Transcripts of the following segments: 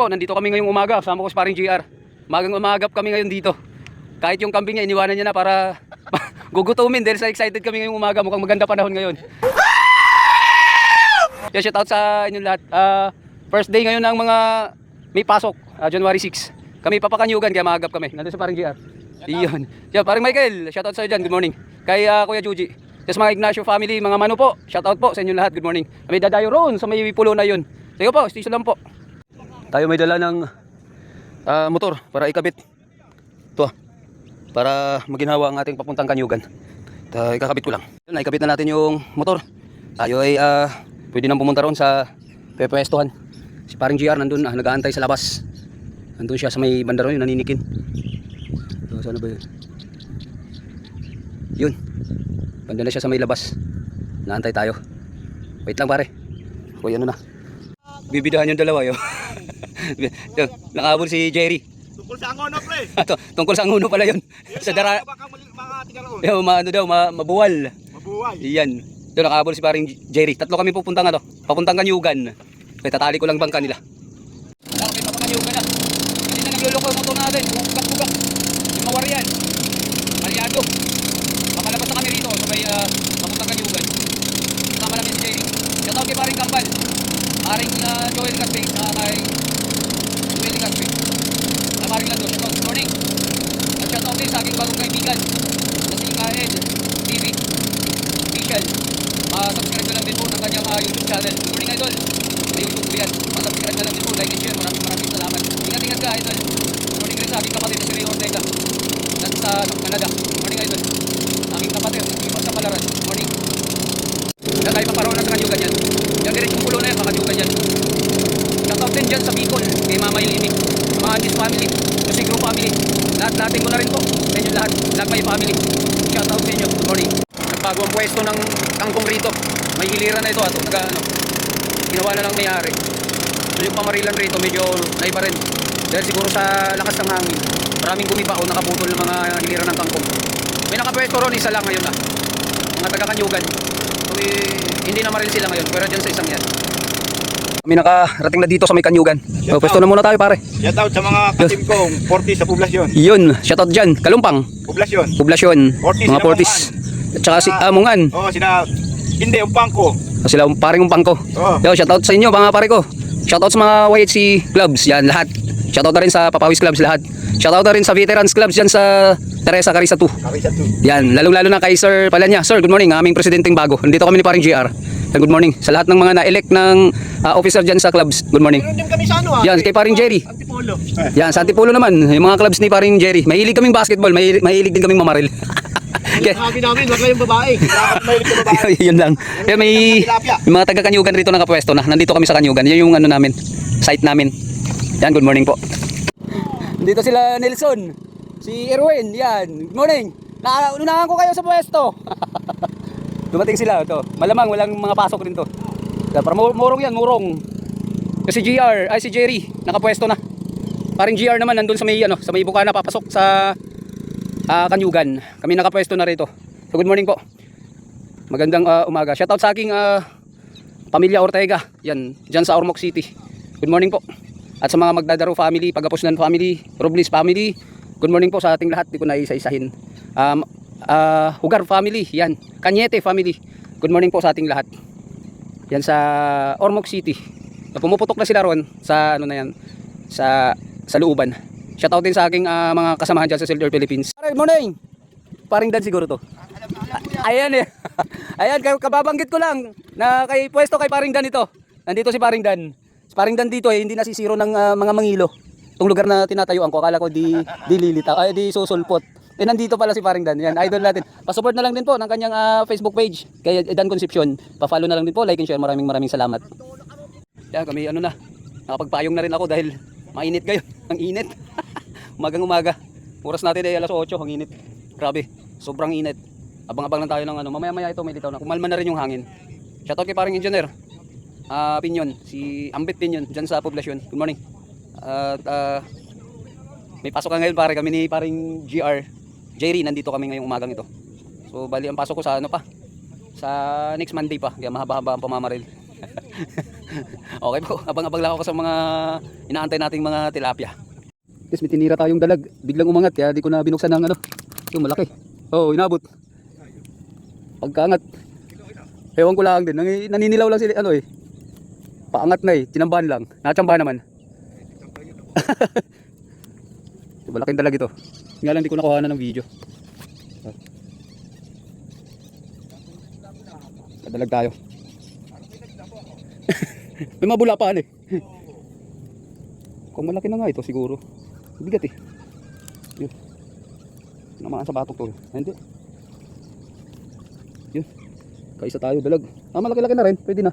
po, nandito kami ngayong umaga. Sama ko si paring GR. Magang umagap kami ngayon dito. Kahit yung kambing niya, iniwanan niya na para gugutumin dahil sa excited kami ngayong umaga. Mukhang maganda panahon ngayon. Yeah, shout out sa inyong lahat. Ah, first day ngayon ng mga may pasok, ah, January 6. Kami papakanyugan kaya maagap kami. Nandun sa paring GR. Iyon. Yeah, paring Michael, shout out sa dyan. Good morning. Kay ah, Kuya Juji. Yes, mga Ignacio family, mga mano po. Shout out po sa inyong lahat. Good morning. Kami dadayo roon sa may pulo na yun. Sige po, station lang po. Tayo may dala ng ah, motor para ikabit. Ito ah, para maginhawa ang ating papuntang kanyugan. Ito, ikakabit ko lang. Yun, ikabit na natin yung motor. Tayo ay ah, pwede nang pumunta roon sa pepwestuhan. Si paring GR nandun ah, nag-aantay sa labas. Nandun siya sa may banda roon, yun, naninikin. So, saan na ba yun? Yun. Banda na siya sa may labas. Naantay tayo. Wait lang pare. Uy, ano na. Bibidahan yung dalawa yun. Yun, Nakahabol si Jerry. Tungkol sa angono, pre. Ito, tungkol sa nguno pala yun. sa dara, Baka mga roon. yung ma, ano daw, ma, mabuwal. Mabuhay. Iyan. Doon nakahabol si paring Jerry. Tatlo kami pupuntang ano, papuntang Kanyugan. Kaya tatali ko lang bangka nila. Okay, papuntang Kanyugan na. Hindi na nagluloko yung motor natin. Bugak-bugak. Yung mawarian. Aliado. Makalabas na kami rito sa may uh, papuntang Kanyugan. Kasama namin si Jerry. Shout out kay paring Kambal. Paring uh, Joel Caspe. Uh, kay Joel Caspe. Uh, paring Lando. Shout out. Good morning. At shout out din sa aking bagong kaibigan. Na si Kaed TV official. Ma-subscribe na lang din po ng kanyang ah, YouTube channel. Good morning, Idol. Sa YouTube po yan. Ma-subscribe na lang din po. Like and share. Maraming maraming salamat. Ingat-ingat ka, Idol. Good morning rin sa aking kapatid na si Ray Ortega. Nasa Good morning, Idol. Aking kapatid. Nag-iwas sa Palaran. Morning. Yan tayo paparoon na sa kanyugan yan. Yan direct yung pulo na yan. Makanyugan yan. Shoutout din dyan sa Bicol. Kay Mama Ilini. Sa mga Andis family. Sa Sigro family. Lahat-lahatin ko na rin po. Sa inyo lahat. Lahat may family. Shoutout sa inyo. Morning. Nagbago ang pwesto ng kangkong rito. May hiliran na ito ato. Naga, ano, ginawa na lang mayari. So yung pamarilan rito medyo naiba rin. Dahil siguro sa lakas ng hangin. Maraming gumiba o nakaputol ng mga hiliran ng kangkong. May nakapwesto ron, isa lang ngayon ah. Mga taga-kanyugan. So, eh, hindi naman rin sila ngayon. Pero dyan sa isang yan. Kami nakarating na dito sa may kanyugan. So, pwesto na muna tayo pare. Shout out sa mga katim kong 40 sa poblasyon. Yun, shoutout dyan. Kalumpang, Poblasyon. poblasyon, Fortis, mga sila portis. At saka si Amungan. Oo, sina... Hindi, umpang ko. Sila paring umpang ko. Oo. Yo, shoutout sa inyo mga pare ko. Shoutout sa mga YHC clubs, yan lahat. Shoutout na rin sa Papawis clubs lahat. Shoutout na rin sa veterans clubs yan sa Teresa Carissa 2. Karisa 2. Yan, lalong-lalo na kay Sir Palanya. Sir, good morning. Aming presidenteng bago. Nandito kami ni paring GR. Yan, good morning. Sa lahat ng mga na-elect ng ah, officer dyan sa clubs. Good morning. Meron din kami sa ano ah. Yan, kay paring Jerry. Antipolo. Yan, sa Antipolo naman, yung mga clubs ni paring Jerry. Mahilig kaming basketball, mahilig, mahilig din kaming mamaril. Kaya- Sabi namin, wag kayong babae. Mahilig ka babae. yun lang. Kaya may, may mga taga-kanyugan rito nakapwesto na. Nandito kami sa kanyugan. Yan yung ano namin, site namin. Yan, good morning po. Dito sila Nelson. Si Erwin, yan. Good morning. Naunahan ko kayo sa pwesto. Dumating sila to. Malamang walang mga pasok rin to. Para mur- murong yan, murong. Kasi GR, ay si Jerry, nakapwesto na. Paring GR naman nandun sa may ano, sa may bukana papasok sa ah, Kanyugan. Kami nakapwesto na rito. So good morning po. Magandang ah, umaga. Shoutout sa aking ah, pamilya Ortega. Yan, diyan sa Ormoc City. Good morning po. At sa mga Magdadaro family, Pagapusnan family, Robles family. Good morning po sa ating lahat. Di ko na isa-isahin. Um, ah, Hugar family, yan. Kanyete family. Good morning po sa ating lahat. Yan sa Ormoc City. Pumuputok na sila ron sa ano na yan, sa sa looban. Shoutout din sa aking ah, mga kasamahan dyan sa Silver Philippines. Good morning! Paring Dan siguro to. Ayan eh. Ayan, kababanggit ko lang na kay pwesto kay Paring Dan ito. Nandito si Paring Dan. Si Paring Dan dito eh, hindi nasisiro ng ah, mga mangilo. Itong lugar na tinatayuan ko, akala ko di, di lilitaw, ay di susulpot. Eh nandito pala si Paring Dan. Yan, idol natin. Pa-support na lang din po ng kanyang ah, Facebook page kay Dan Concepcion. Pa-follow na lang din po, like and share. Maraming maraming salamat. Yan, kami ano na. Nakapagpayong na rin ako dahil mainit kayo. Ang init. Umagang umaga. Oras natin ay alas 8, ang init. Grabe, sobrang init. Abang-abang lang tayo ng ano. Mamaya-maya ito may litaw na. Kumalma na rin yung hangin. Shoutout kay paring engineer. Ah, Pinyon, si Ambit Pinyon diyan sa poblasyon. Good morning. At ah, may pasok ka ngayon pare kami ni paring GR. Jerry, nandito kami ngayong umagang ito. So bali ang pasok ko sa ano pa? Sa next Monday pa. Kaya mahaba-haba ang pamamaril. okay po, abang-abang lang ako sa mga inaantay nating mga tilapia. Yes, may tinira tayong dalag. Biglang umangat kaya di ko na binuksan ng ano. Yung malaki. Oo, oh, inabot. Pagkaangat. Ewan ko lang din. Nang- Naninilaw lang sila ano eh. Paangat na eh. Tinambahan lang. Natsambahan naman. Ito, malaking dalag ito. Nga lang di ko nakuha na ng video. Kadalag tayo. May mabula pa eh. Kung malaki na nga ito siguro. Bigat eh. Yun. Namaan sa batok to. Ay, Hindi. Yun. Kaisa tayo dalag. Ah, malaki-laki na rin. Pwede na.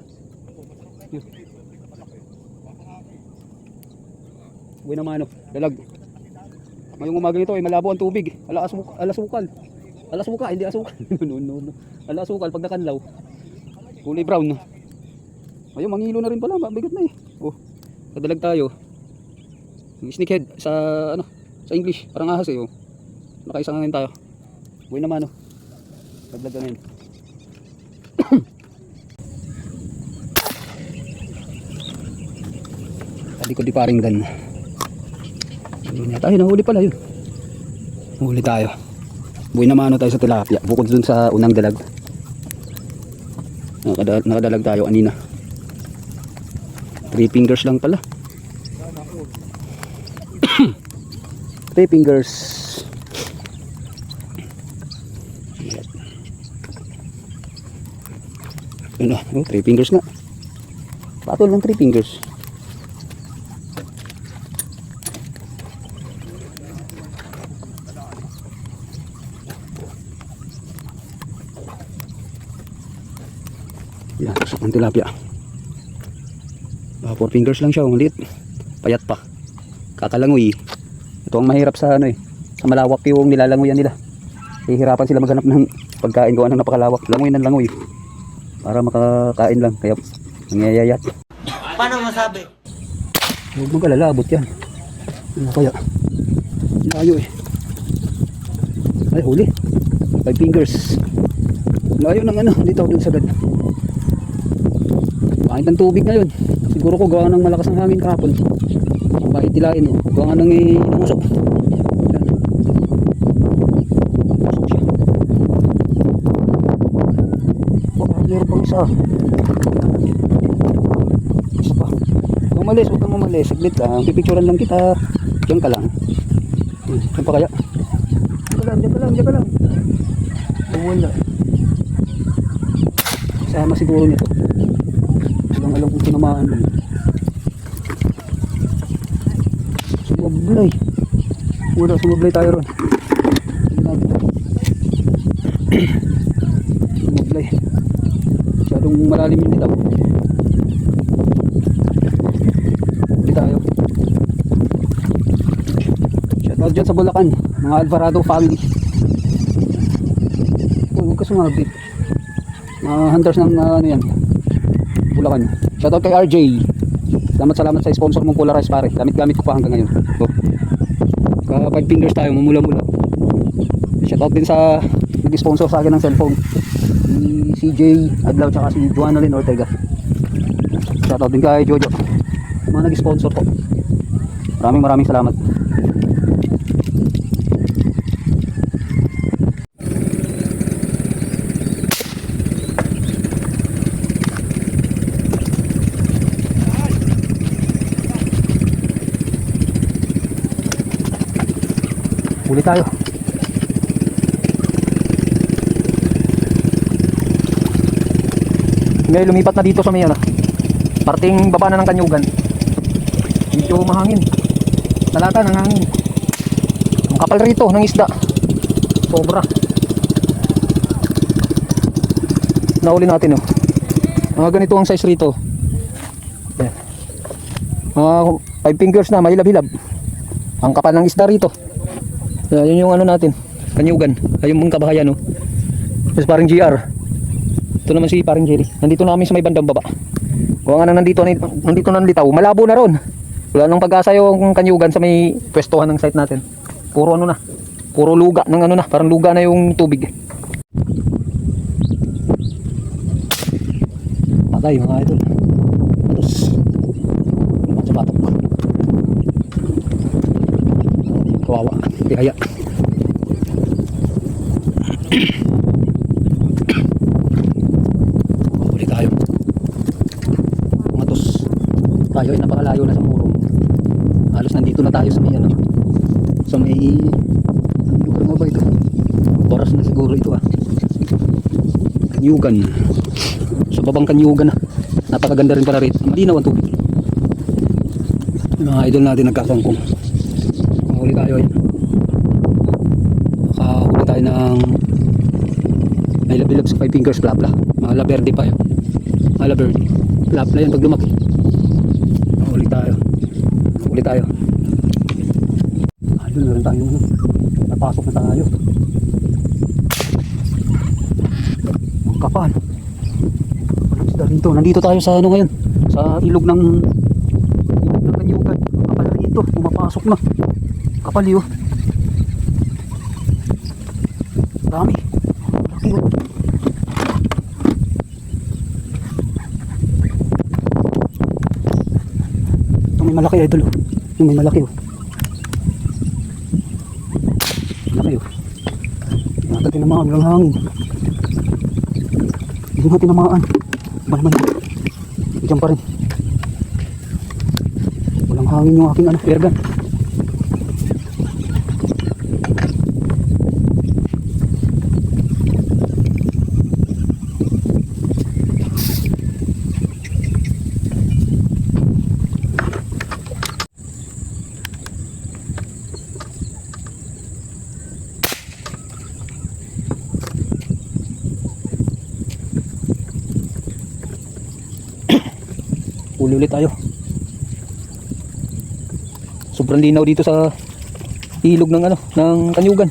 Uwi naman ano. Dalag. Ngayong umaga nito ay malabo ang tubig. Ala asuk alasukal. Alasuka, hindi asukal. no, no, no. Alasukal pag nakanlaw. Kulay brown. Ayun, mangilo na rin pala. Mabigat na eh. Oh, kadalag tayo. Yung snakehead sa ano, sa English, parang ahas eh. Oh. Nakaisa ngayon tayo. Buhay naman oh. Dagdag na yun. Tadi ko di paring gan. Ayun yata, ayun, nahuli pala yun. Nahuli tayo. Buhay naman ano tayo sa tilapia. Bukod dun sa unang dalag. Nakadalag, nakadalag tayo kanina. Three fingers lang pala. Three fingers. Yun na, oh, three fingers nga. Patol ng three fingers. Yan, sak ng tilapia. Ah, four fingers lang siya, ang liit. Payat pa. Kakalangoy. Ito ang mahirap sa ano eh. Sa malawak yung nilalangoyan nila. Hihirapan sila maghanap ng pagkain gawa ng napakalawak. Langoy ng langoy. Para makakain lang. Kaya nangyayayat. Paano masabi? Huwag mag-alala, abot yan. Ano kaya? Layo eh. Ay, huli. Five fingers. Layo ng ano, dito dun sa gad. Bakit ng tubig ngayon? Siguro ko gawa ng malakas ng hangin kahapon. Bakit tilain eh. Gawa ng inusok. Baka meron pang isa. Isa pa. Umalis, huwag kang umalis. Saglit lang. Pipicturan lang kita. Diyan ka lang. Hmm, Diyan pa kaya? Diyan ka lang, diyan ka lang, diyan ka lang. Wala. Sama siguro nito. Walang alam kung tinamaan lang. Sumablay. Wala, sumablay tayo ron. Sumablay. Masyadong malalim yun nito. Hindi tayo. Shoutout dyan sa Bulacan. Mga Alvarado family. Huwag ka sumabit. Mga hunters ng uh, ano yan. Bulacan. Shoutout kay RJ. Salamat salamat sa sponsor mong Polarized pare. Gamit-gamit ko pa hanggang ngayon. So, ka 5 fingers tayo, mamula-mula. Shoutout din sa nag-sponsor sa akin ng cellphone. Si CJ Adlaw tsaka si Juana Lynn Ortega. Shoutout din kay Jojo. Mga nag-sponsor po. Maraming maraming salamat. Tayo. Ngayon lumipat na dito sa may ano. Parting baba na ng kanyugan. Medyo mahangin. Talata ng hangin. Ang kapal rito ng isda. Sobra. Nahuli natin oh. Mga ganito ang size rito. Yan. Mga 5 fingers na, mahilab-hilab. Ang kapal ng isda rito. Yan, yun yung ano natin. Kanyugan. Ayun mong kabahayan oh. Tapos parang GR. Ito naman si parang Jerry. Nandito na kami sa may bandang baba. Kung na nandito, na- nandito na litaw, malabo na ron. Wala nang pag-asa yung kanyugan sa may pwestuhan ng site natin. Puro ano na. Puro luga ng ano na. Parang luga na yung tubig. Patay mga idol. Tapos, naman sa batok. Tihaya. Huli tayo. Matos. Tayo ay napakalayo na sa murong. Halos nandito na tayo sa may ano. Sa may... Anong lugar mo ba ito? Oras na siguro ito ah. Kanyugan. Sa babang Kanyugan na. Napakaganda rin pala rito. Malinaw ang tubig. Mga idol natin nagkakangkong. Mahuli tayo yan. Makahuli tayo ng may five fingers plapla. Mga laberde pa yun. Mga laberde. Plapla yan pag lumaki. Mahuli tayo. Mahuli tayo. Idol meron tayo. ano, Napasok na tayo. Ang kapal. Rito. Nandito tayo sa ano ngayon? Sa ilog ng ilog ng kanyugan. Kapal rito. Pumapasok na. Kapal yun. Dami. Laki yun. Yung may malaki idol. oh. Yung may malaki oh. Malaki oh. Hindi natin tinamaan. Walang hangin. Hindi natin tinamaan. Ba naman? Diyan pa rin. Walang hangin yung aking ano, air gun. Uli ulit tayo. Sobrang linaw dito sa ilog ng ano, ng kanyugan.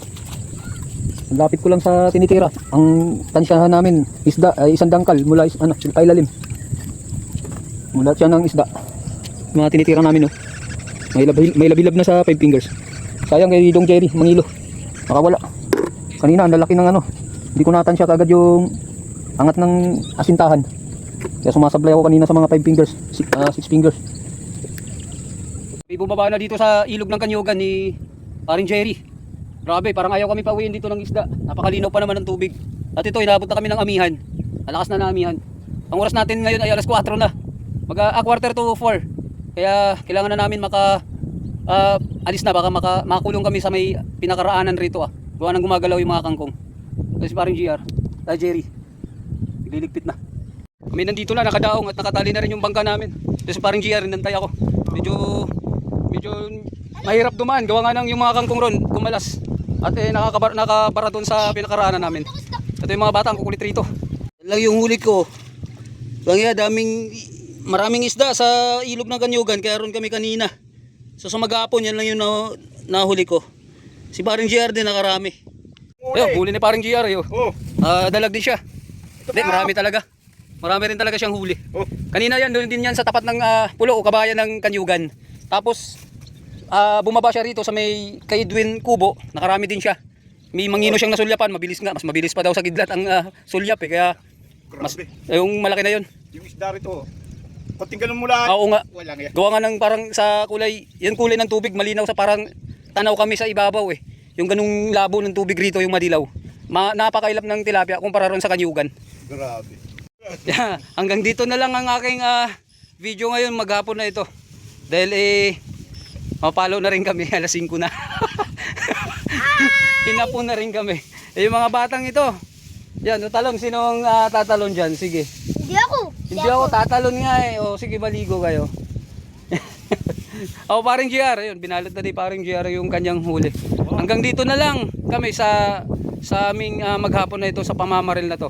Lapit ko lang sa tinitira. Ang tansyahan namin, isda, ay isang dangkal mula is, ano, kay lalim. Mula siya ng isda. Mga tinitira namin, no. May, labi, may labilab na sa five fingers. Sayang kay Dong Jerry, mangilo. Nakawala. Kanina, ang lalaki ng ano. Hindi ko natansya kagad yung angat ng asintahan. Kaya sumasablay ako kanina sa mga 5 fingers, 6 fingers. May bumaba na dito sa ilog ng Kanyugan ni Paring Jerry. Grabe, parang ayaw kami pauwiin dito ng isda. Napakalinaw pa naman ng tubig. At ito, inabot na kami ng amihan. Alakas na ng amihan. Ang oras natin ngayon ay alas 4 na. Mag a quarter to 4. Kaya kailangan na namin maka ah, alis na baka maka, makulong kami sa may pinakaraanan rito ah. Gawa nang gumagalaw yung mga kangkong. Tapos parang GR, ah, Jerry. Nagliligpit na. Kami nandito na, nakadaong at nakatali na rin yung bangka namin. Tapos parang GR, nantay ako. Medyo, medyo mahirap dumaan. Gawa nga nang yung mga kangkong ron, kumalas. At eh, nakakabar, nakabara doon sa pinakaraanan namin. Ito yung mga bata, ang kukulit rito. Lang yung huli ko. Bangya, daming, maraming isda sa ilog ng Kanyugan, kaya ron kami kanina. So sa maghapon, yan lang yung na, nahuli ko. Si parang GR din nakarami. Ayun, huli ni parang GR yun. Oh, Ah, dalag din siya. ito Hindi, marami talaga. Marami rin talaga siyang huli. Oh, Kanina yan, doon din yan sa tapat ng ah, pulo o kabayan ng Kanyugan. Tapos, ah, bumaba siya rito sa may kay Edwin Kubo. Nakarami din siya. May mangino siyang nasulyapan. Mabilis nga. Mas mabilis pa daw sa kidlat ang ah, sulyap eh. Kaya, mas, grabe. eh, yung malaki na yun. Yung isda rito. Konting ganun mula. Oo nga. Walang yan. Gawa nga ng parang sa kulay, yung kulay ng tubig malinaw sa parang tanaw kami sa ibabaw eh. Yung ganung labo ng tubig rito, yung madilaw. Ma napakailap ng tilapia kumpara ron sa Kanyugan. Grabe. Hanggang dito na lang ang aking ah, video ngayon maghapon na ito. Dahil eh mapalo na rin kami alas 5 na. Hinapon na rin kami. Eh, yung mga batang ito. Yan, o talon sinong ah, tatalon diyan? Sige. Hindi ako. Hindi ako tatalon nga eh. O sige, baligo kayo. o paring GR, ayun, binalot na ni paring GR yung kanyang huli. Hanggang dito na lang kami sa sa aming ah, maghapon na ito sa pamamaril na to.